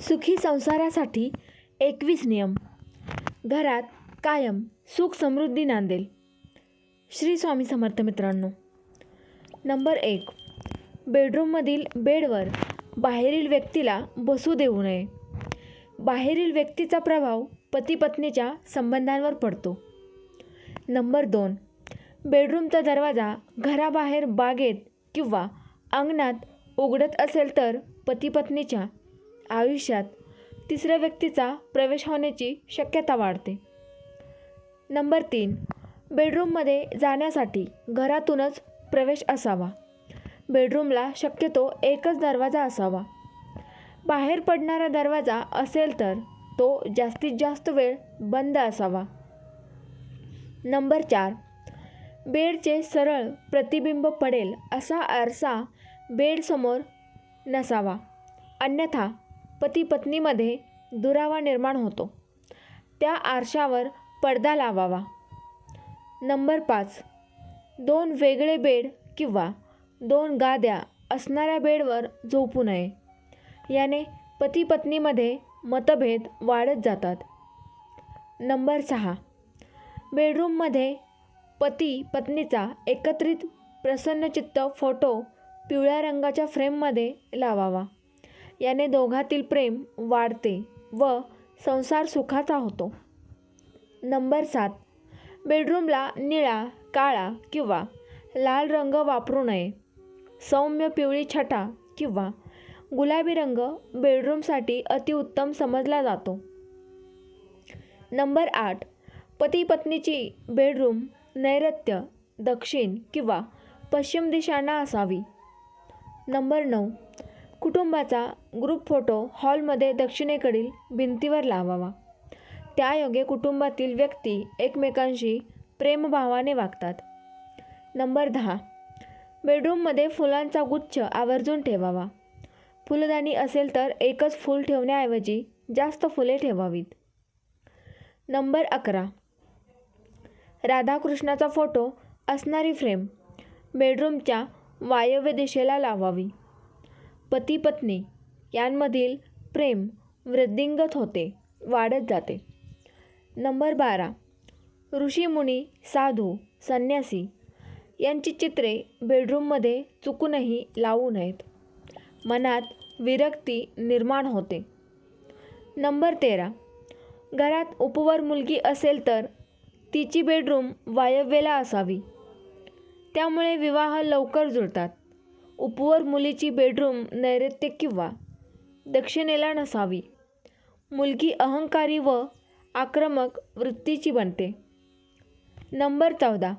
सुखी संसारासाठी एकवीस नियम. घरात कायम सुख समृद्धी नांदेल. श्री स्वामी समर्थ मित्रांनो नंबर एक. बेडरूममधील बेडवर बाहेरील व्यक्तीला बसू देऊ नये. बाहेरील व्यक्तीचा प्रभाव पती पत्नीच्या संबंधांवर पडतो. नंबर दोन. बेडरूमचा दरवाजा घराबाहेर बागेत किंवा अंगणात उघडत असेल तर पती पत्नीच्या आयुष्यात तिसऱ्या व्यक्तीचा प्रवेश होण्याची शक्यता वाढते. नंबर तीन बेडरूममध्ये जाण्यासाठी घरातूनच प्रवेश असावा. बेडरूमला शक्यतो एकच दरवाजा असावा. बाहेर पडणारा दरवाजा असेल तर तो जास्तीत जास्त वेळ बंद असावा. नंबर चार बेडचे सरळ प्रतिबिंब पडेल असा आरसा बेडसमोर नसावा. अन्यथा पती पत्नीमध्ये दुरावा निर्माण होतो. त्या आरशावर पडदा लावावा. नंबर पाच. दोन वेगळे बेड किंवा दोन गाद्या असणाऱ्या बेडवर झोपू नये. याने पती पत्नीमध्ये मतभेद वाढत जातात. नंबर सहा. बेडरूममध्ये पती पत्नीचा एकत्रित प्रसन्नचित्त फोटो पिवळ्या रंगाच्या फ्रेममध्ये लावावा. याने दोघातील प्रेम वाढते व संसार सुखाचा होतो. नंबर सात. बेडरूमला निळा काळा किंवा लाल रंग वापरू नये. सौम्य पिवळी छटा किंवा गुलाबी रंग बेडरूमसाठी अतिउत्तम समजला जातो. नंबर आठ. पती पत्नीची बेडरूम नैऋत्य दक्षिण किंवा पश्चिम दिशांना असावी. नंबर नऊ. कुटुंबाचा ग्रुप फोटो हॉलमध्ये दक्षिणेकडील भिंतीवर लावावा. त्यायोगे कुटुंबातील व्यक्ती एकमेकांशी प्रेमभावाने वागतात. नंबर दहा. बेडरूममध्ये फुलांचा गुच्छ आवर्जून ठेवावा. फुलदाणी असेल तर एकच फूल ठेवण्याऐवजी जास्त फुले ठेवावीत. नंबर अकरा. राधाकृष्णाचा फोटो असणारी फ्रेम बेडरूमच्या वायव्य दिशेला लावावी. पती पत्नी यांमधील प्रेम वृद्धिंगत होते वाढत जाते. नंबर बारा. ऋषीमुनी साधू संन्यासी यांची चित्रे बेडरूममध्ये चुकूनही लावू नयेत. मनात विरक्ती निर्माण होते. नंबर तेरा. घरात उपवर मुलगी असेल तर तिची बेडरूम वायव्येला असावी. त्यामुळे विवाह लवकर जुळतात. उपवर मुलीची बेडरूम नैऋत्य किंवा दक्षिणेला नसावी. मुलगी अहंकारी व आक्रमक वृत्तीची बनते. नंबर चौदा.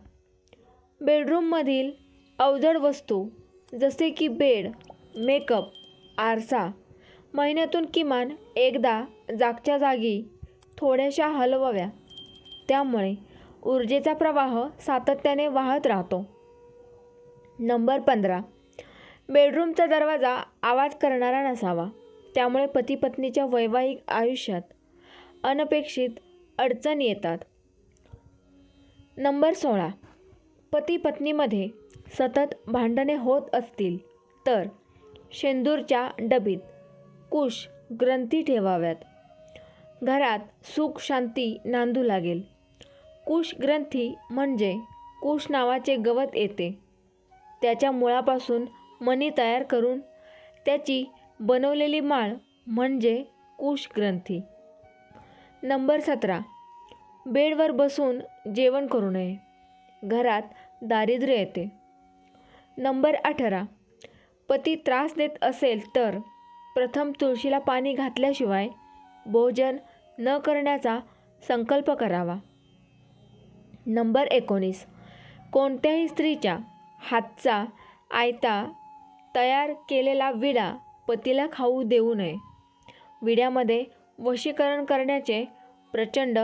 बेडरूममधील अवजड वस्तू जसे की बेड मेकअप आरसा महिन्यातून किमान एकदा जागच्या जागी थोड्याशा हलवाव्या. त्यामुळे ऊर्जेचा प्रवाह सातत्याने वाहत राहतो. नंबर पंधरा. बेडरूमचा दरवाजा आवाज करणारा नसावा त्यामुळे पती पत्नीच्या वैवाहिक आयुष्यात अनपेक्षित अडचणी येतात. नंबर सोळा. पती पत्नीमध्ये सतत भांडणे होत असतील तर शेंदूरच्या डबीत कुश ग्रंथी ठेवाव्यात. घरात सुख शांती नांदू लागेल. कुश ग्रंथी म्हणजे कुश नावाचे गवत येते. त्याच्या मुळापासून मणी तयार करून त्याची बनवलेली माळ म्हणजे कुश ग्रंथी. नंबर सतरा. बेडवर बसून जेवण करू नये. घरात दारिद्र्य येते. नंबर अठरा. पती त्रास देत असेल तर प्रथम तुळशीला पाणी घातल्याशिवाय भोजन न करण्याचा संकल्प करावा. नंबर एकोणीस. कोणत्याही स्त्रीच्या हातचा आयता तयार केलेला विडा पतीला खाऊ देऊ नये. विड्यामध्ये वशीकरण करण्याचे प्रचंड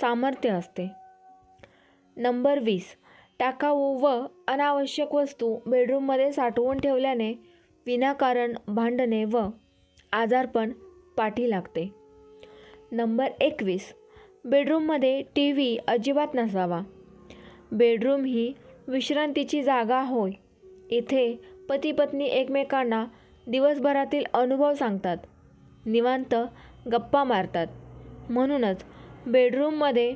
सामर्थ्य असते. नंबर वीस. टाकाऊ व अनावश्यक वस्तू बेडरूममध्ये साठवून ठेवल्याने विनाकारण भांडणे व आजारपण पाठी लागते. नंबर एकवीस. बेडरूममध्ये टी व्ही अजिबात नसावा. बेडरूम ही विश्रांतीची जागा होय. इथे पती पत्नी एकमेकांना दिवसभरातील अनुभव सांगतात. निवांत गप्पा मारतात. म्हणूनच बेडरूममध्ये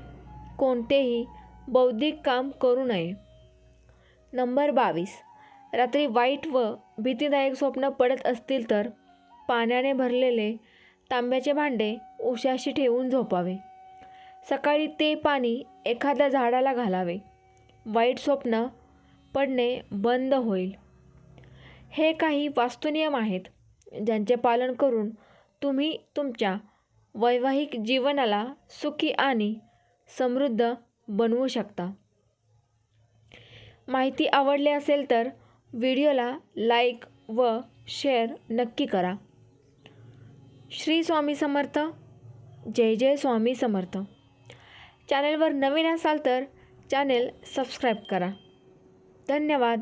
कोणतेही बौद्धिक काम करू नये. नंबर बावीस. रात्री वाईट व भीतीदायक स्वप्न पडत असतील तर पाण्याने भरलेले तांब्याचे भांडे उशाशी ठेवून झोपावे. सकाळी ते पाणी एखाद्या झाडाला घालावे. वाईट स्वप्न पडणे बंद होईल. हे काही वास्तुनियम आहेत ज्यांचे पालन करून तुम्ही तुमच्या वैवाहिक जीवनाला सुखी आणि समृद्ध बनवू शकता. माहिती आवडली असेल तर व्हिडिओला लाईक व शेअर नक्की करा. श्री स्वामी समर्थ. जय जय स्वामी समर्थ. चॅनेलवर नवीन असाल तर चॅनेल सबस्क्राईब करा. धन्यवाद.